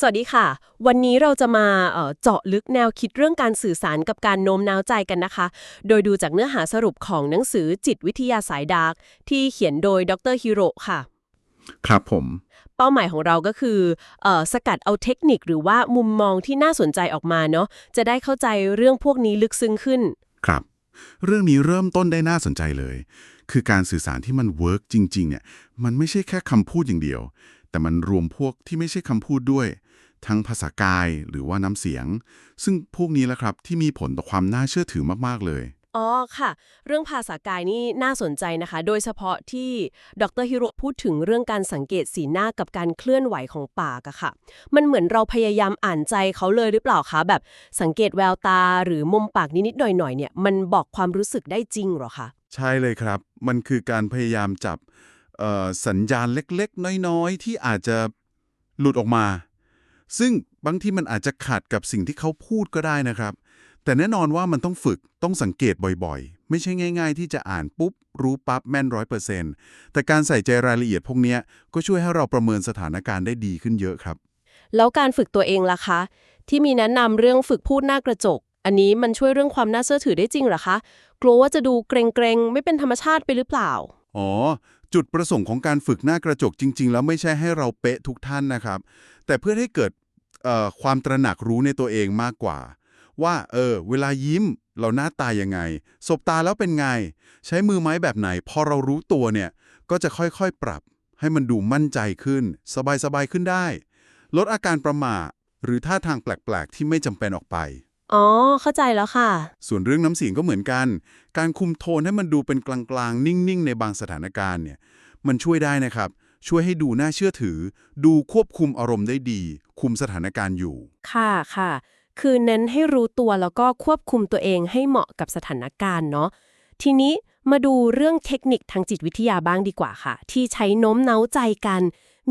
สวัสดีค่ะ วันนี้เราจะมาเอ่อเจาะลึกแนวคิดเรื่องการสื่อสารกับการโน้มน้าวใจกันนะคะ โดยดูจากเนื้อหาสรุปของหนังสือจิตวิทยาสายดาร์กที่เขียนโดยดรฮิโรค่ะ ครับผม เป้าหมายของเราก็คือเออสกัดเอาเทคนิคหรือว่ามุมมองที่น่าสนใจออกมาเนาะจะได้เข้าใจเรื่องพวกนี้ลึกซึ้งขึ้น ครับ เรื่องนี้เริ่มต้นได้น่าสนใจเลย คือการสื่อสารที่มันเวิร์กจริงๆเนี่ยมันไม่ใช่แค่คำพูดอย่างเดียว แต่มันรวมพวกที่ไม่ใช่คำพูดด้วย ทั้งภาษากายหรือว่าน้ำเสียง ซึ่งพวกนี้แหละครับที่มีผลต่อความน่าเชื่อถือมากๆเลยอ๋อค่ะ เรื่องภาษากายนี่น่าสนใจนะคะ โดยเฉพาะที่ดรฮิโรพูดถึงเรื่องการสังเกตสีหน้ากับการเคลื่อนไหวของปากอะค่ะ มันเหมือนเราพยายามอ่านใจเขาเลยหรือเปล่าคะแบบสังเกตแววตาหรือมุมปากนิดๆหน่อยๆเนี่ยมันบอกความรู้สึกได้จริงเหรอคะใช่เลยครับ มันคือการพยายามจับเอ่อสัญญาณเล็กๆ น้อยๆ ที่อาจจะหลุดออกมา ซึ่งบางทีมันอาจจะขัดกับสิ่งที่เขาพูดก็ได้นะครับ แต่แน่นอนว่ามันต้องฝึกต้องสังเกตบ่อยๆ ไม่ใช่ง่าย ๆ ที่จะอ่านปุ๊บ รู้ปั๊บแม่นร้อยเปอร์เซ็นต์แต่การใส่ใจรายละเอียดพวกเนี้ยก็ช่วยให้เราประเมินสถานการณ์ได้ดีขึ้นเยอะครับ แล้วการฝึกตัวเองล่ะคะ ที่มีแนะนำเรื่องฝึกพูดหน้ากระจก อันนี้มันช่วยเรื่องความน่าเชื่อถือได้จริงเหรอคะ กลัวว่าจะดูเกรงๆไม่เป็นธรรมชาติไปหรือเปล่าอ๋อ จุดประสงค์ของการฝึกหน้ากระจกจริง ๆ แล้วไม่ใช่ให้เราเป๊ะทุกท่านนะครับ แต่เพื่อให้เกิดความตระหนักรู้ในตัวเองมากกว่า ว่าเออเวลายิ้มเราหน้าตายังไง สบตาแล้วเป็นไง ใช้มือไม้แบบไหน พอเรารู้ตัวเนี่ยก็จะค่อยๆปรับ ให้มันดูมั่นใจขึ้น สบายๆขึ้นได้ ลดอาการประหม่าหรือท่าทางแปลกๆ ที่ไม่จำเป็นออกไป อ๋อ เข้าใจแล้วค่ะ ส่วนเรื่องน้ำเสียงก็เหมือนกัน การคุมโทนให้มันดูเป็นกลางๆ นิ่งๆ ในบางสถานการณ์เนี่ย มันช่วยได้นะครับ ช่วยให้ดูน่าเชื่อถือ ดูควบคุมอารมณ์ได้ดี คุมสถานการณ์อยู่ ค่ะค่ะ คือเน้นให้รู้ตัวแล้วก็ควบคุมตัวเองให้เหมาะกับสถานการณ์เนาะ ทีนี้มาดูเรื่องเทคนิคทางจิตวิทยาบ้างดีกว่าค่ะ ที่ใช้โน้มน้าวใจกัน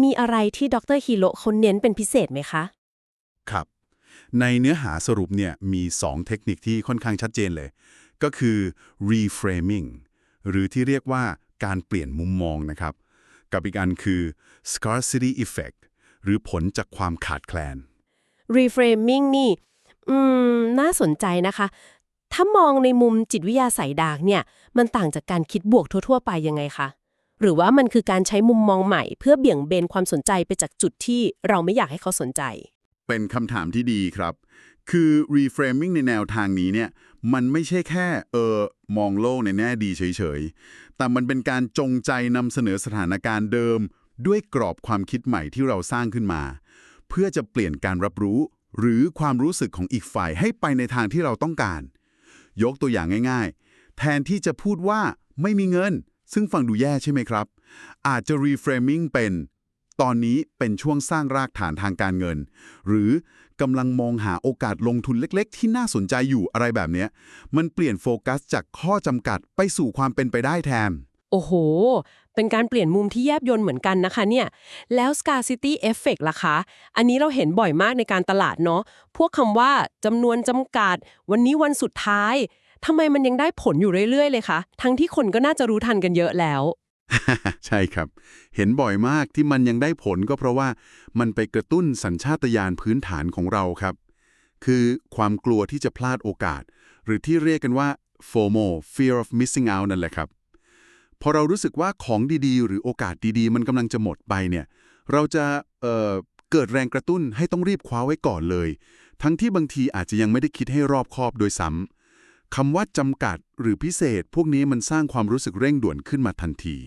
มีอะไรที่ดรฮิโรเขาเน้นเป็นพิเศษไหมคะ ครับ ในเนื้อหาสรุปเนี่ยมี 2 เทคนิคที่ค่อนข้างชัดเจนเลย ก็คือ reframing หรือที่เรียกว่าการเปลี่ยนมุมมองนะครับ กับอีกอันคือ scarcity effect หรือผลจากความขาดแคลน reframing นี่ อืม น่าสนใจนะคะ ถ้ามองในมุมจิตวิทยาสายดาร์กเนี่ย มันต่างจากการคิดบวกทั่ว ๆ ไปยังไงคะ หรือว่ามันคือการใช้มุมมองใหม่ เพื่อเบี่ยงเบนความสนใจไปจากจุดที่เราไม่อยากให้เขาสนใจ เป็นคำถามที่ดีครับ คือ reframing ในแนวทางนี้เนี่ย มันไม่ใช่แค่เออมองโลกในแง่ดีเฉยๆ แต่มันเป็นการจงใจนำเสนอสถานการณ์เดิม ด้วยกรอบความคิดใหม่ที่เราสร้างขึ้นมา เพื่อจะเปลี่ยนการรับรู้ หรือความรู้สึกของอีกฝ่ายให้ไปในทางที่เราต้องการ ยกตัวอย่างง่าย ๆ แทนที่จะพูดว่าไม่มีเงิน ซึ่งฟังดูแย่ใช่ไหมครับ อาจจะ reframing เป็น ตอนนี้เป็นช่วงสร้างรากฐานทางการเงิน หรือกำลังมองหาโอกาสลงทุนเล็กๆ ที่น่าสนใจอยู่อะไรแบบนี้มันเปลี่ยนโฟกัสจากข้อจำกัดไปสู่ความเป็นไปได้แทน โอ้โห เป็นการเปลี่ยนมุมที่แยบยลเหมือนกันนะคะเนี่ย แล้ว scarcity effect ล่ะคะ อันนี้เราเห็นบ่อยมากในการตลาดเนาะพวกคำว่าจำนวนจำกัด วันนี้วันสุดท้ายทำไมมันยังได้ผลอยู่เรื่อยๆเลยคะ ทั้งที่คนก็น่าจะรู้ทันกันเยอะแล้ว ใช่ครับ เห็นบ่อยมากที่มันยังได้ผลก็เพราะว่ามันไปกระตุ้นสัญชาตญาณพื้นฐานของเราครับ คือความกลัวที่จะพลาดโอกาส หรือที่เรียกกันว่า FOMO fear of missing out นั่นแหละครับ พอเรารู้สึกว่าของดีๆ หรือโอกาสดีๆ มันกำลังจะหมดไปเนี่ย เราจะเเกิดแรงกระตุ้นให้ต้องรีบคว้าไว้ก่อนเลย ทั้งที่บางทีอาจจะยังไม่ได้คิดให้รอบคอบโดยซ้ำคำว่าจำกัดหรือพิเศษ พวกนี้มันสร้างความรู้สึกเร่งด่วนขึ้นมาทันที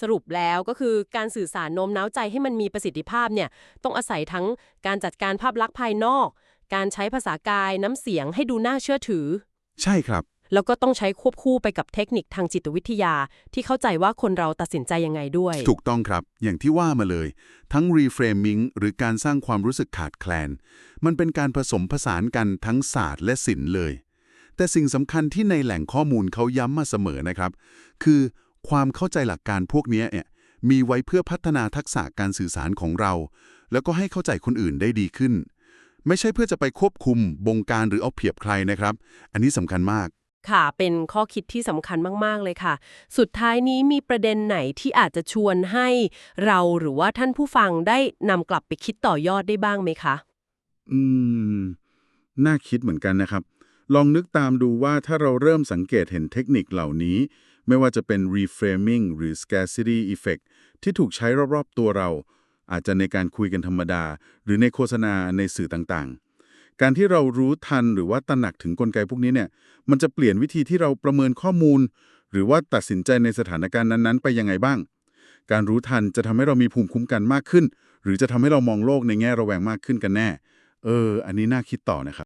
สรุปแล้วก็คือการสื่อสารโน้มน้าวใจให้มันมีประสิทธิภาพเนี่ยต้องอาศัยทั้งการจัดการภาพลักษณ์ภายนอก การใช้ภาษากายน้ำเสียงให้ดูน่าเชื่อถือ ใช่ครับ แล้วก็ต้องใช้ควบคู่ไปกับเทคนิคทางจิตวิทยา ที่เข้าใจว่าคนเราตัดสินใจยังไงด้วย ถูกต้องครับ อย่างที่ว่ามาเลย ทั้ง reframing หรือการสร้างความรู้สึกขาดแคลน มันเป็นการผสมผสานกันทั้งศาสตร์และศิลป์เลย แต่สิ่งสำคัญที่ในแหล่งข้อมูลเขาย้ำมาเสมอนะครับ คือ ความเข้าใจหลักการพวกเนี้ยเนี่ยมีไว้เพื่อพัฒนาทักษะการสื่อสารของเรา แล้วก็ให้เข้าใจคนอื่นได้ดีขึ้น ไม่ใช่เพื่อจะไปควบคุมบงการหรือเอาเปรียบใครนะครับ อันนี้สำคัญมาก ค่ะ เป็นข้อคิดที่สำคัญมาก ๆ เลยค่ะ สุดท้ายนี้มีประเด็นไหนที่อาจจะชวนให้เราหรือว่าท่านผู้ฟังได้นำกลับไปคิดต่อยอดได้บ้างไหมคะ อืม น่าคิดเหมือนกันนะครับ ลองนึกตามดูว่าถ้าเราเริ่มสังเกตเห็นเทคนิคเหล่านี้ ไม่ว่าจะเป็น reframing หรือ scarcity effect ที่ถูกใช้รอบๆตัวเรา อาจจะในการคุยกันธรรมดา หรือในโฆษณาในสื่อต่างๆ การที่เรารู้ทันหรือว่าตระหนักถึงกลไกพวกนี้เนี่ยมันจะเปลี่ยนวิธีที่เราประเมินข้อมูล หรือว่าตัดสินใจในสถานการณ์นั้นๆ ไปยังไงบ้าง การรู้ทันจะทำให้เรามีภูมิคุ้มกันมากขึ้น หรือจะทำให้เรามองโลกในแง่ระแวงมากขึ้นกันแน่ เออ อันนี้น่าคิดต่อนะครับ